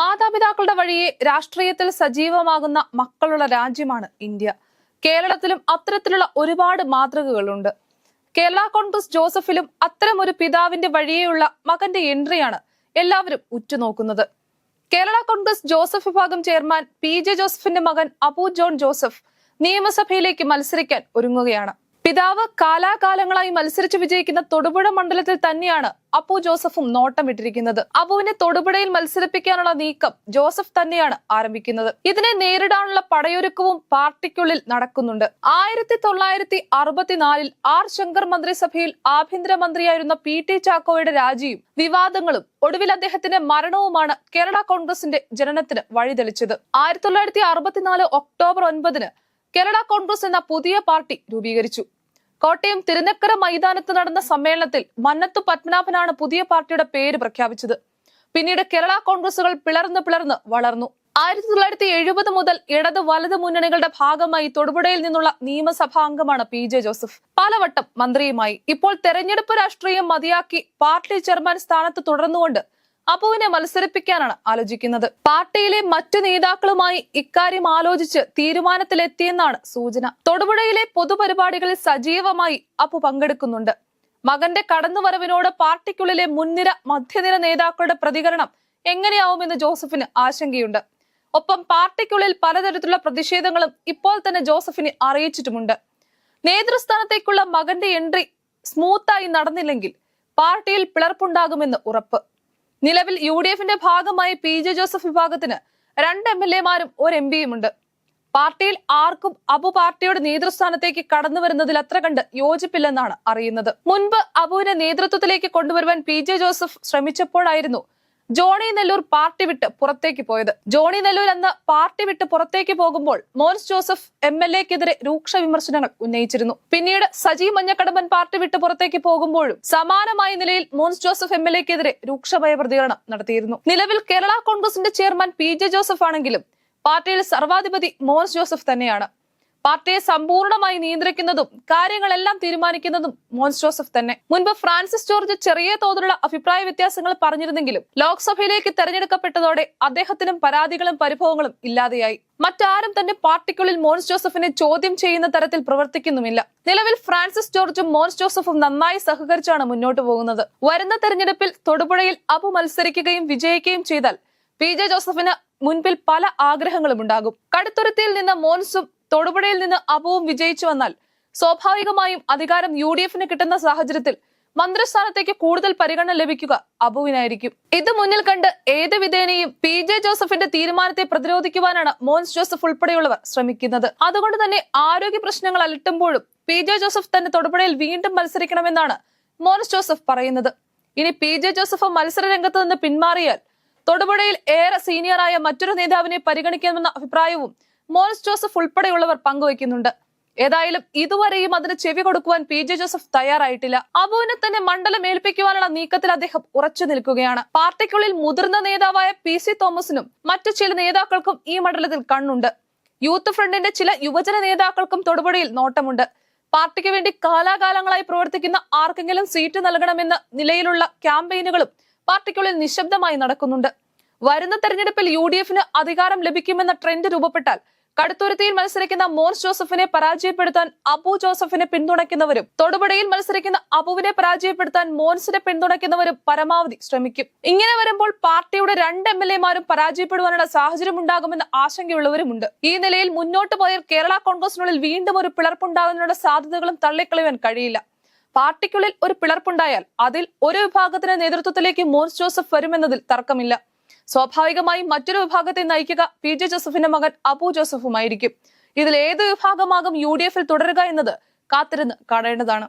മാതാപിതാക്കളുടെ വഴിയെ രാഷ്ട്രീയത്തിൽ സജീവമാകുന്ന മക്കളുള്ള രാജ്യമാണ് ഇന്ത്യ. കേരളത്തിലും അത്തരത്തിലുള്ള ഒരുപാട് മാതൃകകളുണ്ട്. കേരള കോൺഗ്രസ് ജോസഫിലും അത്തരം ഒരു പിതാവിന്റെ വഴിയെയുള്ള മകന്റെ എൻട്രിയാണ് എല്ലാവരും ഉറ്റുനോക്കുന്നത്. കേരള കോൺഗ്രസ് ജോസഫ് വിഭാഗം ചെയർമാൻ പി ജെ ജോസഫിന്റെ മകൻ അബു ജോൺ ജോസഫ് നിയമസഭയിലേക്ക് മത്സരിക്കാൻ ഒരുങ്ങുകയാണ്. പിതാവ് കാലാകാലങ്ങളായി മത്സരിച്ച് വിജയിക്കുന്ന തൊടുപുഴ മണ്ഡലത്തിൽ തന്നെയാണ് അപ്പു ജോസഫും നോട്ടം നോട്ടമിട്ടിരിക്കുന്നത് അപ്പുവിനെ തൊടുപുഴയിൽ മത്സരിപ്പിക്കാനുള്ള നീക്കം ജോസഫ് തന്നെയാണ് ആരംഭിക്കുന്നത്. ഇതിനെ നേരിടാനുള്ള പടയൊരുക്കവും പാർട്ടിക്കുള്ളിൽ നടക്കുന്നുണ്ട്. ആയിരത്തി തൊള്ളായിരത്തി അറുപത്തിനാലിൽ ആർ ശങ്കർ മന്ത്രിസഭയിൽ ആഭ്യന്തരമന്ത്രിയായിരുന്ന പി ടി ചാക്കോയുടെ രാജിയും വിവാദങ്ങളും ഒടുവിൽ അദ്ദേഹത്തിന്റെ മരണവുമാണ് കേരള കോൺഗ്രസിന്റെ ജനനത്തിന് വഴിതെളിച്ചത്. ആയിരത്തി തൊള്ളായിരത്തി അറുപത്തിനാല് ഒക്ടോബർ ഒൻപതിന് കേരള കോൺഗ്രസ് എന്ന പുതിയ പാർട്ടി രൂപീകരിച്ചു. കോട്ടയം തിരുനക്കര മൈതാനത്ത് നടന്ന സമ്മേളനത്തിൽ മന്നത്തു പത്മനാഭനാണ് പുതിയ പാർട്ടിയുടെ പേര് പ്രഖ്യാപിച്ചത്. പിന്നീട് കേരള കോൺഗ്രസുകൾ പിളർന്ന് പിളർന്ന് വളർന്നു. ആയിരത്തി തൊള്ളായിരത്തി എഴുപത് മുതൽ ഇടത് വലത് മുന്നണികളുടെ ഭാഗമായി തൊടുപുഴയിൽ നിന്നുള്ള നിയമസഭാ അംഗമാണ് പി ജെ ജോസഫ്. പലവട്ടം മന്ത്രിയുമായി ഇപ്പോൾ തെരഞ്ഞെടുപ്പ് രാഷ്ട്രീയം മതിയാക്കി പാർട്ടി ചെയർമാൻ സ്ഥാനത്ത് തുടർന്നുകൊണ്ട് അപ്പുവിനെ മത്സരിപ്പിക്കാനാണ് ആലോചിക്കുന്നത്. പാർട്ടിയിലെ മറ്റു നേതാക്കളുമായി ഇക്കാര്യം ആലോചിച്ച് തീരുമാനത്തിലെത്തിയെന്നാണ് സൂചന. തൊടുപുഴയിലെ പൊതുപരിപാടികളിൽ സജീവമായി അപ്പു പങ്കെടുക്കുന്നുണ്ട്. മകന്റെ കടന്നുവരവിനോട് പാർട്ടിക്കുള്ളിലെ മുൻനിര മധ്യനിര നേതാക്കളുടെ പ്രതികരണം എങ്ങനെയാവുമെന്ന് ജോസഫിന് ആശങ്കയുണ്ട്. ഒപ്പം പാർട്ടിക്കുള്ളിൽ പലതരത്തിലുള്ള പ്രതിഷേധങ്ങളും ഇപ്പോൾ തന്നെ ജോസഫിനെ അറിയിച്ചിട്ടുമുണ്ട്. നേതൃസ്ഥാനത്തേക്കുള്ള മകന്റെ എൻട്രി സ്മൂത്തായി നടന്നില്ലെങ്കിൽ പാർട്ടിയിൽ പിളർപ്പുണ്ടാകുമെന്ന് ഉറപ്പ്. നിലവിൽ യു ഡി എഫിന്റെ ഭാഗമായി പി ജെ ജോസഫ് വിഭാഗത്തിന് രണ്ട് എം എൽ എമാരും ഒരു എം പിയുമുണ്ട് പാർട്ടിയിൽ ആർക്കും അബു പാർട്ടിയുടെ നേതൃസ്ഥാനത്തേക്ക് കടന്നു വരുന്നതിൽ അത്ര കണ്ട് യോജിപ്പില്ലെന്നാണ് അറിയുന്നത്. മുൻപ് അബുവിനെ നേതൃത്വത്തിലേക്ക് കൊണ്ടുവരുവാൻ പി ജെ ജോസഫ് ശ്രമിച്ചപ്പോഴായിരുന്നു ജോണി നെല്ലൂർ പാർട്ടി വിട്ട് പുറത്തേക്ക് പോയത്. ജോണി നെല്ലൂർ അന്ന് പാർട്ടി വിട്ട് പുറത്തേക്ക് പോകുമ്പോൾ മോൻസ് ജോസഫ് എം എൽ എക്കെതിരെ രൂക്ഷ വിമർശനങ്ങൾ ഉന്നയിച്ചിരുന്നു. പിന്നീട് സജി മഞ്ഞക്കടമ്പൻ പാർട്ടി വിട്ട് പുറത്തേക്ക് പോകുമ്പോഴും സമാനമായ നിലയിൽ മോൻസ് ജോസഫ് എം എൽ എക്കെതിരെ രൂക്ഷമായ പ്രതികരണം നടത്തിയിരുന്നു. നിലവിൽ കേരള കോൺഗ്രസിന്റെ ചെയർമാൻ പി ജെ ജോസഫ് ആണെങ്കിലും പാർട്ടിയിൽ സർവാധിപതി മോൻസ് ജോസഫ് തന്നെയാണ്. പാർട്ടിയെ സമ്പൂർണമായി നിയന്ത്രിക്കുന്നതും കാര്യങ്ങളെല്ലാം തീരുമാനിക്കുന്നതും മോൻസ് ജോസഫ് തന്നെ. മുൻപ് ഫ്രാൻസിസ് ജോർജ് ചെറിയ തോതിലുള്ള അഭിപ്രായ വ്യത്യാസങ്ങൾ പറഞ്ഞിരുന്നെങ്കിലും ലോക്സഭയിലേക്ക് തെരഞ്ഞെടുക്കപ്പെട്ടതോടെ അദ്ദേഹത്തിനും പരാതികളും പരിഭവങ്ങളും ഇല്ലാതെയായി. മറ്റാരും തന്നെ പാർട്ടിക്കുള്ളിൽ മോൻസ് ജോസഫിനെ ചോദ്യം ചെയ്യുന്ന തരത്തിൽ പ്രവർത്തിക്കുന്നുമില്ല. നിലവിൽ ഫ്രാൻസിസ് ജോർജും മോൻസ് ജോസഫും നന്നായി സഹകരിച്ചാണ് മുന്നോട്ട് പോകുന്നത്. വരുന്ന തെരഞ്ഞെടുപ്പിൽ തൊടുപുഴയിൽ അപു മത്സരിക്കുകയും വിജയിക്കുകയും ചെയ്താൽ പി ജെ ജോസഫിന് മുൻപിൽ പല ആഗ്രഹങ്ങളും ഉണ്ടാകും. കടുത്തുരുത്തിയിൽ നിന്ന് മോൻസും തൊടുപുഴയിൽ നിന്ന് അപവും വിജയിച്ചു വന്നാൽ സ്വാഭാവികമായും അധികാരം യു ഡി എഫിന് കിട്ടുന്ന സാഹചര്യത്തിൽ മന്ത്രിസ്ഥാനത്തേക്ക് കൂടുതൽ പരിഗണന ലഭിക്കുക അബുവിനായിരിക്കും. ഇത് മുന്നിൽ കണ്ട് ഏത് വിധേനയും പി ജെ ജോസഫിന്റെ തീരുമാനത്തെ പ്രതിരോധിക്കുവാനാണ് മോൻസ് ജോസഫ് ഉൾപ്പെടെയുള്ളവർ ശ്രമിക്കുന്നത്. അതുകൊണ്ട് തന്നെ ആരോഗ്യ പ്രശ്നങ്ങൾ അലട്ടുമ്പോഴും പി ജെ ജോസഫ് തന്നെ തൊടുപുഴയിൽ വീണ്ടും മത്സരിക്കണമെന്നാണ് മോൻസ് ജോസഫ് പറയുന്നത്. ഇനി പി ജെ ജോസഫ് മത്സര രംഗത്ത് നിന്ന് പിന്മാറിയാൽ തൊടുപുഴയിൽ ഏറെ സീനിയറായ മറ്റൊരു നേതാവിനെ പരിഗണിക്കണമെന്ന അഭിപ്രായവും മോൻസ് ജോസഫ് ഉൾപ്പെടെയുള്ളവർ പങ്കുവയ്ക്കുന്നുണ്ട്. ഏതായാലും ഇതുവരെയും അതിന് ചെവി കൊടുക്കുവാൻ പി ജെ ജോസഫ് തയ്യാറായിട്ടില്ല. അബുവിനെ തന്നെ മണ്ഡലം ഏൽപ്പിക്കുവാനുള്ള നീക്കത്തിൽ അദ്ദേഹം ഉറച്ചു നിൽക്കുകയാണ്. പാർട്ടിക്കുള്ളിൽ മുതിർന്ന നേതാവായ പി സി തോമസിനും മറ്റു ചില നേതാക്കൾക്കും ഈ മണ്ഡലത്തിൽ കണ്ണുണ്ട്. യൂത്ത് ഫ്രണ്ടിന്റെ ചില യുവജന നേതാക്കൾക്കും തൊടുപുഴയിൽ നോട്ടമുണ്ട്. പാർട്ടിക്ക് വേണ്ടി കാലാകാലങ്ങളായി പ്രവർത്തിക്കുന്ന ആർക്കെങ്കിലും സീറ്റ് നൽകണമെന്ന നിലയിലുള്ള ക്യാമ്പയിനുകളും പാർട്ടിക്കുള്ളിൽ നിശബ്ദമായി നടക്കുന്നുണ്ട്. വരുന്ന തെരഞ്ഞെടുപ്പിൽ യു ഡി എഫിന് അധികാരം ലഭിക്കുമെന്ന ട്രെൻഡ് രൂപപ്പെട്ടാൽ കടുത്തുരുത്തിയിൽ മത്സരിക്കുന്ന മോൻസ് ജോസഫിനെ പരാജയപ്പെടുത്താൻ അബു ജോസഫിനെ പിന്തുണയ്ക്കുന്നവരും തൊടുപുഴയിൽ മത്സരിക്കുന്ന അബുവിനെ പരാജയപ്പെടുത്താൻ മോൻസിനെ പിന്തുണയ്ക്കുന്നവരും പരമാവധി ശ്രമിക്കും. ഇങ്ങനെ വരുമ്പോൾ പാർട്ടിയുടെ രണ്ട് എം എൽ എമാരും പരാജയപ്പെടുവാനുള്ള സാഹചര്യം ഉണ്ടാകുമെന്ന ആശങ്കയുള്ളവരുമുണ്ട്. ഈ നിലയിൽ മുന്നോട്ട് പോയാൽ കേരള കോൺഗ്രസിനുള്ളിൽ വീണ്ടും ഒരു പിളർപ്പുണ്ടാകുന്നതിനുള്ള സാധ്യതകളും തള്ളിക്കളയാൻ കഴിയില്ല. പാർട്ടിക്കുള്ളിൽ ഒരു പിളർപ്പുണ്ടായാൽ അതിൽ ഒരു വിഭാഗത്തിന്റെ നേതൃത്വത്തിലേക്ക് മോൻസ് ജോസഫ് വരുമെന്നതിൽ തർക്കമില്ല. സ്വാഭാവികമായും മറ്റൊരു വിഭാഗത്തെ നയിക്കുക പി ജെ ജോസഫിന്റെ മകൻ അബു ജോസഫുമായിരിക്കും. ഇതിൽ ഏത് വിഭാഗമാകും യു ഡി എഫിൽ തുടരുക എന്നത് കാത്തിരുന്ന് കാണേണ്ടതാണ്.